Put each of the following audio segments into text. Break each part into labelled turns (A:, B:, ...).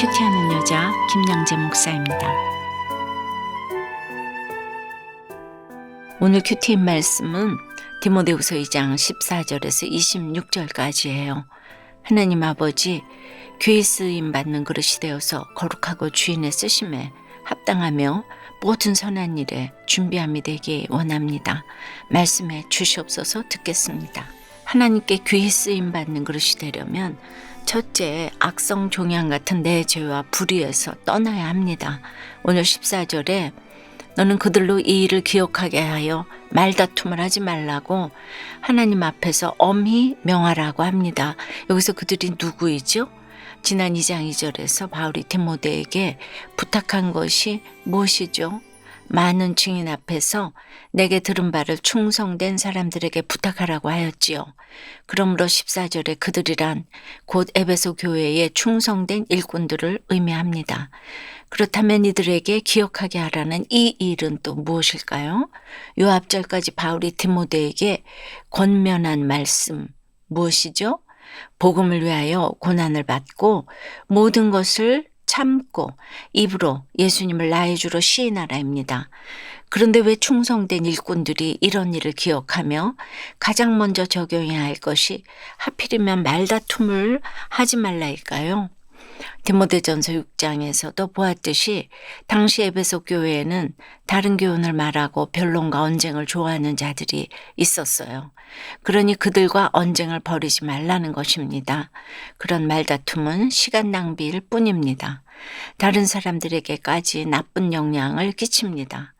A: 큐티하는 여자 김양재 목사입니다. 오늘 큐티인 말씀은 디모데후서 2장 14절에서 26절까지예요. 하나님 아버지 귀 쓰임 받는 그릇이 되어서 거룩하고 주인의 쓰심에 합당하며 모든 선한 일에 준비함이 되기 원합니다. 말씀해 주시옵소서 듣겠습니다. 하나님께 귀 쓰임 받는 그릇이 되려면 첫째, 악성 종양 같은 내 죄와 불의에서 떠나야 합니다. 오늘 14절에 너는 그들로 이 일을 기억하게 하여 말다툼을 하지 말라고 하나님 앞에서 엄히 명하라고 합니다. 여기서 그들이 누구이죠? 지난 2장 2절에서 바울이 디모데에게 부탁한 것이 무엇이죠? 많은 증인 앞에서 내게 들은 바를 충성된 사람들에게 부탁하라고 하였지요. 그러므로 14절에 그들이란 곧 에베소 교회에 충성된 일꾼들을 의미합니다. 그렇다면 이들에게 기억하게 하라는 이 일은 또 무엇일까요? 요 앞절까지 바울이 디모데에게 권면한 말씀 무엇이죠? 복음을 위하여 고난을 받고 모든 것을 참고 입으로 예수님을 나의 주로 시인하라입니다. 그런데 왜 충성된 일꾼들이 이런 일을 기억하며 가장 먼저 적용해야 할 것이 하필이면 말다툼을 하지 말라일까요? 디모데전서 6장에서도 보았듯이 당시 에베소 교회에는 다른 교훈을 말하고 변론과 언쟁을 좋아하는 자들이 있었어요. 그러니 그들과 언쟁을 벌이지 말라는 것입니다. 그런 말다툼은 시간 낭비일 뿐입니다. 다른 사람들에게까지 나쁜 영향을 끼칩니다.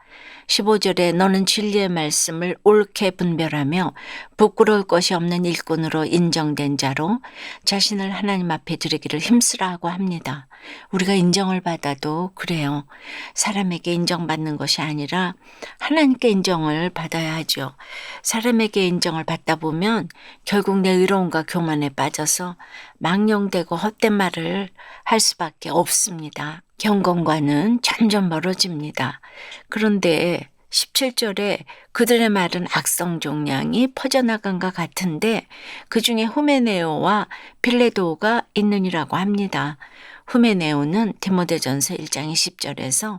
A: 15절에 너는 진리의 말씀을 옳게 분별하며 부끄러울 것이 없는 일꾼으로 인정된 자로 자신을 하나님 앞에 드리기를 힘쓰라고 합니다. 우리가 인정을 받아도 그래요. 사람에게 인정받는 것이 아니라 하나님께 인정을 받아야 하죠. 사람에게 인정을 받다 보면 결국 내 의로움과 교만에 빠져서 망령되고 헛된 말을 할 수밖에 없습니다. 경건과는 점점 멀어집니다. 그런데 17절에 그들의 말은 악성 종량이 퍼져나간 것 같은데 그 중에 후메네오와 빌레도가 있느니라고 합니다. 후메네오는 디모데전서 1장 20절에서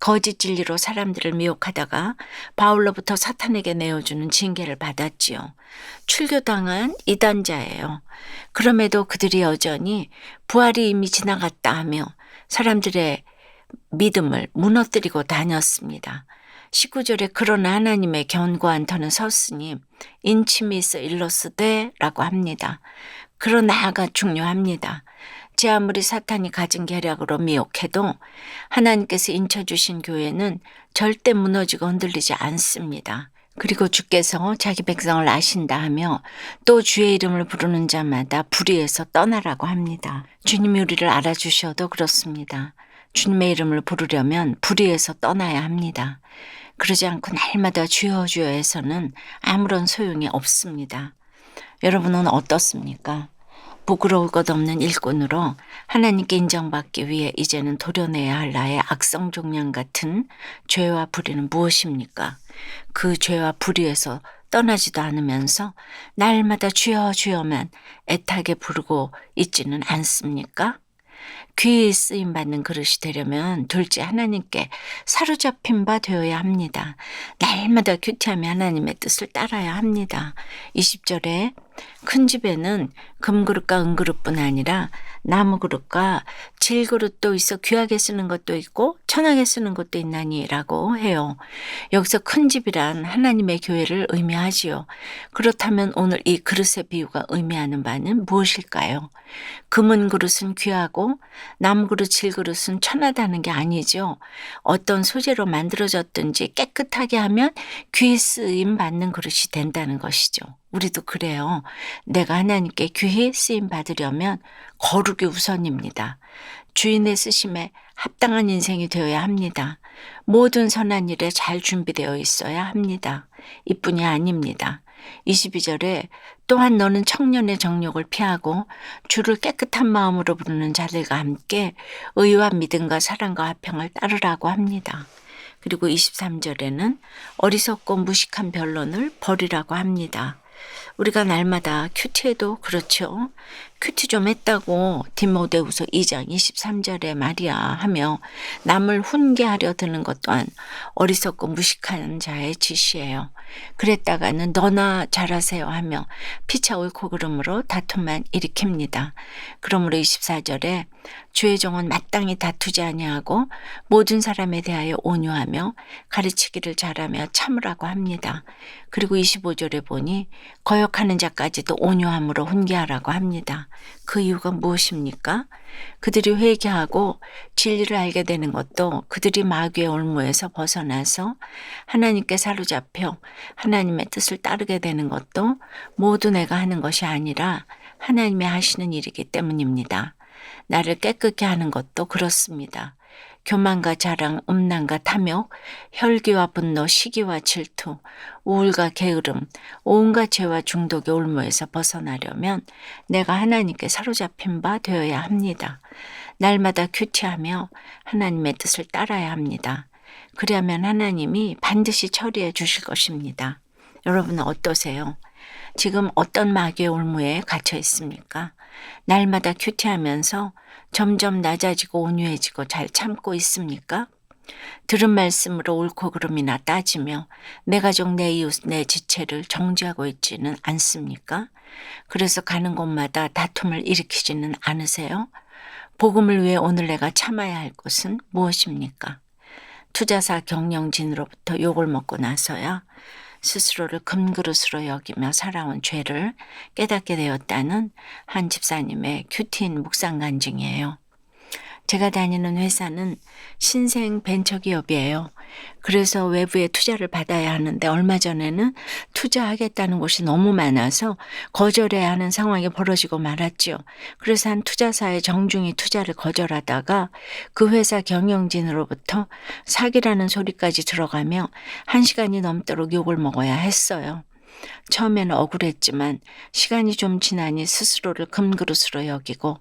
A: 거짓 진리로 사람들을 미혹하다가 바울로부터 사탄에게 내어주는 징계를 받았지요. 출교당한 이단자예요. 그럼에도 그들이 여전히 부활이 이미 지나갔다 하며 사람들의 믿음을 무너뜨리고 다녔습니다. 19절에 그러나 하나님의 견고한 터는 섰으니 인치미스 일로스되라고 합니다. 그러나가 중요합니다. 제 아무리 사탄이 가진 계략으로 미혹해도 하나님께서 인쳐주신 교회는 절대 무너지고 흔들리지 않습니다. 그리고 주께서 자기 백성을 아신다 하며 또 주의 이름을 부르는 자마다 불의에서 떠나라고 합니다. 주님이 우리를 알아주셔도 그렇습니다. 주님의 이름을 부르려면 불의에서 떠나야 합니다. 그러지 않고 날마다 주여 주여 해서는 아무런 소용이 없습니다. 여러분은 어떻습니까? 부끄러울 것 없는 일꾼으로 하나님께 인정받기 위해 이제는 도려내야 할 나의 악성 종량 같은 죄와 불의는 무엇입니까? 그 죄와 불의에서 떠나지도 않으면서 날마다 주여 주여만 애타게 부르고 있지는 않습니까? 귀에 쓰임 받는 그릇이 되려면 둘째 하나님께 사로잡힌 바 되어야 합니다. 날마다 큐티하며 하나님의 뜻을 따라야 합니다. 20절에 큰 집에는 금그릇과 은그릇뿐 아니라 나무 그릇과 질그릇도 있어 귀하게 쓰는 것도 있고 천하게 쓰는 것도 있나니라고 해요. 여기서 큰 집이란 하나님의 교회를 의미하지요. 그렇다면 오늘 이 그릇의 비유가 의미하는 바는 무엇일까요? 금은 그릇은 귀하고 나무 그릇, 질그릇은 천하다는 게 아니죠. 어떤 소재로 만들어졌든지 깨끗하게 하면 귀 쓰임 받는 그릇이 된다는 것이죠. 우리도 그래요. 내가 하나님께 귀히 쓰임 받으려면 거룩이 우선입니다. 주인의 쓰심에 합당한 인생이 되어야 합니다. 모든 선한 일에 잘 준비되어 있어야 합니다. 이뿐이 아닙니다. 22절에 또한 너는 청년의 정욕을 피하고 주를 깨끗한 마음으로 부르는 자들과 함께 의와 믿음과 사랑과 화평을 따르라고 합니다. 그리고 23절에는 어리석고 무식한 변론을 버리라고 합니다. 우리가 날마다 큐티에도 그렇죠. 큐티 좀 했다고 디모데후서 2장 23절에 말이야 하며 남을 훈계하려 드는 것 또한 어리석고 무식한 자의 짓이에요. 그랬다가는 너나 잘하세요 하며 피차 옳고 그름으로 다툼만 일으킵니다. 그러므로 24절에 주의 종은 마땅히 다투지 아니하고 모든 사람에 대하여 온유하며 가르치기를 잘하며 참으라고 합니다. 그리고 25절에 보니 거역하는 자까지도 온유함으로 훈계하라고 합니다. 그 이유가 무엇입니까? 그들이 회개하고 진리를 알게 되는 것도 그들이 마귀의 올무에서 벗어나서 하나님께 사로잡혀 하나님의 뜻을 따르게 되는 것도 모두 내가 하는 것이 아니라 하나님이 하시는 일이기 때문입니다. 나를 깨끗게 하는 것도 그렇습니다. 교만과 자랑, 음란과 탐욕, 혈기와 분노, 시기와 질투, 우울과 게으름, 온갖 죄와 중독의 올무에서 벗어나려면 내가 하나님께 사로잡힌 바 되어야 합니다. 날마다 큐티하며 하나님의 뜻을 따라야 합니다. 그리하면 하나님이 반드시 처리해 주실 것입니다. 여러분은 어떠세요? 지금 어떤 마귀의 올무에 갇혀 있습니까? 날마다 큐티하면서 점점 낮아지고 온유해지고 잘 참고 있습니까? 들은 말씀으로 옳고 그름이나 따지며 내 가족, 내 이웃, 내 지체를 정지하고 있지는 않습니까? 그래서 가는 곳마다 다툼을 일으키지는 않으세요? 복음을 위해 오늘 내가 참아야 할 것은 무엇입니까? 투자사 경영진으로부터 욕을 먹고 나서야 스스로를 금그릇으로 여기며 살아온 죄를 깨닫게 되었다는 한 집사님의 큐티인 묵상 간증이에요. 제가 다니는 회사는 신생 벤처 기업이에요. 그래서 외부에 투자를 받아야 하는데 얼마 전에는 투자하겠다는 곳이 너무 많아서 거절해야 하는 상황이 벌어지고 말았죠. 그래서 한 투자사에 정중히 투자를 거절하다가 그 회사 경영진으로부터 사기라는 소리까지 들어가며 한 시간이 넘도록 욕을 먹어야 했어요. 처음에는 억울했지만 시간이 좀 지나니 스스로를 금그릇으로 여기고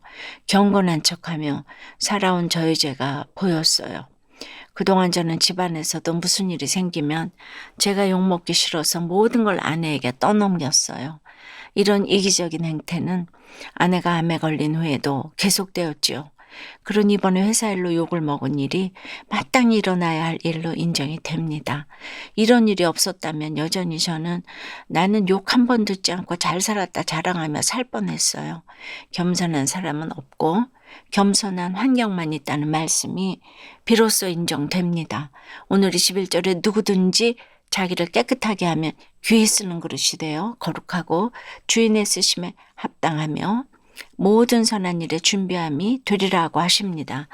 A: 경건한 척하며 살아온 저의 죄가 보였어요. 그동안 저는 집안에서도 무슨 일이 생기면 제가 욕먹기 싫어서 모든 걸 아내에게 떠넘겼어요. 이런 이기적인 행태는 아내가 암에 걸린 후에도 계속되었지요. 그러니 이번에 회사 일로 욕을 먹은 일이 마땅히 일어나야 할 일로 인정이 됩니다. 이런 일이 없었다면 여전히 저는 나는 욕 한 번 듣지 않고 잘 살았다 자랑하며 살 뻔했어요. 겸손한 사람은 없고 겸손한 환경만 있다는 말씀이 비로소 인정됩니다. 오늘 21절에 누구든지 자기를 깨끗하게 하면 귀에 쓰는 그릇이 되어 거룩하고 주인의 쓰심에 합당하며 모든 선한 일에 준비함이 되리라고 하십니다.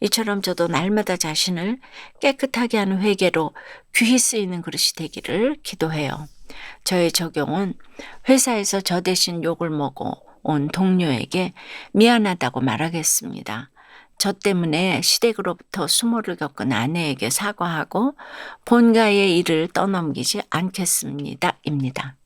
A: 이처럼 저도 날마다 자신을 깨끗하게 하는 회개로 귀히 쓰이는 그릇이 되기를 기도해요. 저의 적용은 회사에서 저 대신 욕을 먹어 온 동료에게 미안하다고 말하겠습니다. 저 때문에 시댁으로부터 수모를 겪은 아내에게 사과하고 본가의 일을 떠넘기지 않겠습니다. 입니다.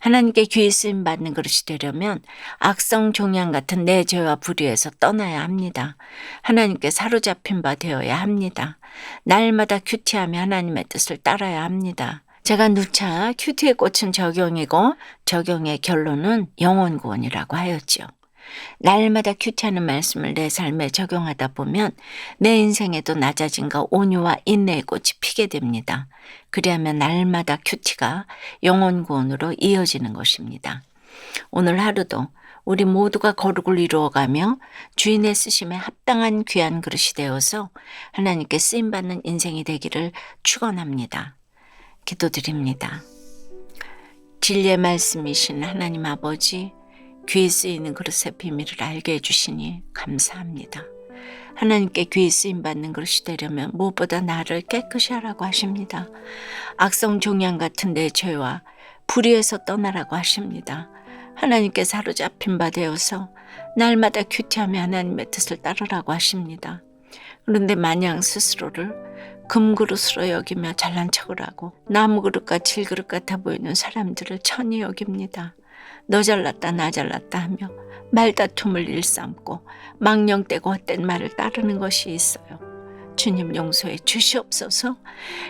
A: 하나님께 귀히 쓰임 받는 그릇이 되려면 악성 종양 같은 내 죄와 불의에서 떠나야 합니다. 하나님께 사로잡힌 바 되어야 합니다. 날마다 큐티하며 하나님의 뜻을 따라야 합니다. 제가 누차 큐티의 꽃은 적용이고 적용의 결론은 영원 구원이라고 하였지요. 날마다 큐티하는 말씀을 내 삶에 적용하다 보면 내 인생에도 낮아짐과 온유와 인내의 꽃이 피게 됩니다. 그리하면 날마다 큐티가 영원 구원으로 이어지는 것입니다. 오늘 하루도 우리 모두가 거룩을 이루어가며 주인의 쓰심에 합당한 귀한 그릇이 되어서 하나님께 쓰임받는 인생이 되기를 축원합니다. 기도드립니다. 진리의 말씀이신 하나님 아버지 귀에 쓰이는 그릇의 비밀을 알게 해주시니 감사합니다. 하나님께 귀에 쓰임 받는 그릇이 되려면 무엇보다 나를 깨끗이 하라고 하십니다. 악성 종양 같은 내 죄와 불의에서 떠나라고 하십니다. 하나님께 사로잡힌 바 되어서 날마다 큐티하며 하나님의 뜻을 따르라고 하십니다. 그런데 마냥 스스로를 금그릇으로 여기며 잘난 척을 하고 나무그릇과 질그릇 같아 보이는 사람들을 천히 여깁니다. 너 잘났다 나 잘났다 하며 말다툼을 일삼고 망령되고 헛된 말을 따르는 것이 있어요. 주님 용서해 주시옵소서.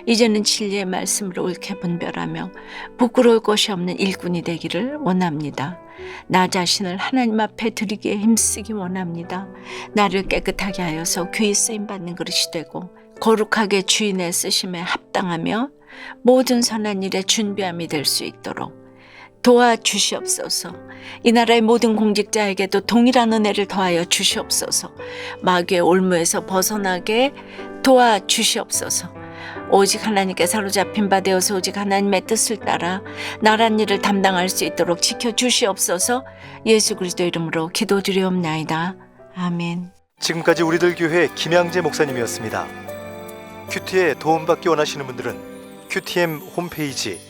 A: 이제는 진리의 말씀으로 옳게 분별하며 부끄러울 것이 없는 일꾼이 되기를 원합니다. 나 자신을 하나님 앞에 드리기에 힘쓰기 원합니다. 나를 깨끗하게 하여서 귀히 쓰임 받는 그릇이 되고 거룩하게 주인의 쓰심에 합당하며 모든 선한 일에 준비함이 될 수 있도록 도와주시옵소서. 이 나라의 모든 공직자에게도 동일한 은혜를 더하여 주시옵소서. 마귀의 올무에서 벗어나게 도와주시옵소서. 오직 하나님께 사로잡힌 바 되어서 오직 하나님의 뜻을 따라 나란 일을 담당할 수 있도록 지켜 주시옵소서. 예수 그리스도 이름으로 기도드리옵나이다. 아멘.
B: 지금까지 우리들 교회 김양재 목사님이었습니다. 큐티에 도움받기 원하시는 분들은 QTM 홈페이지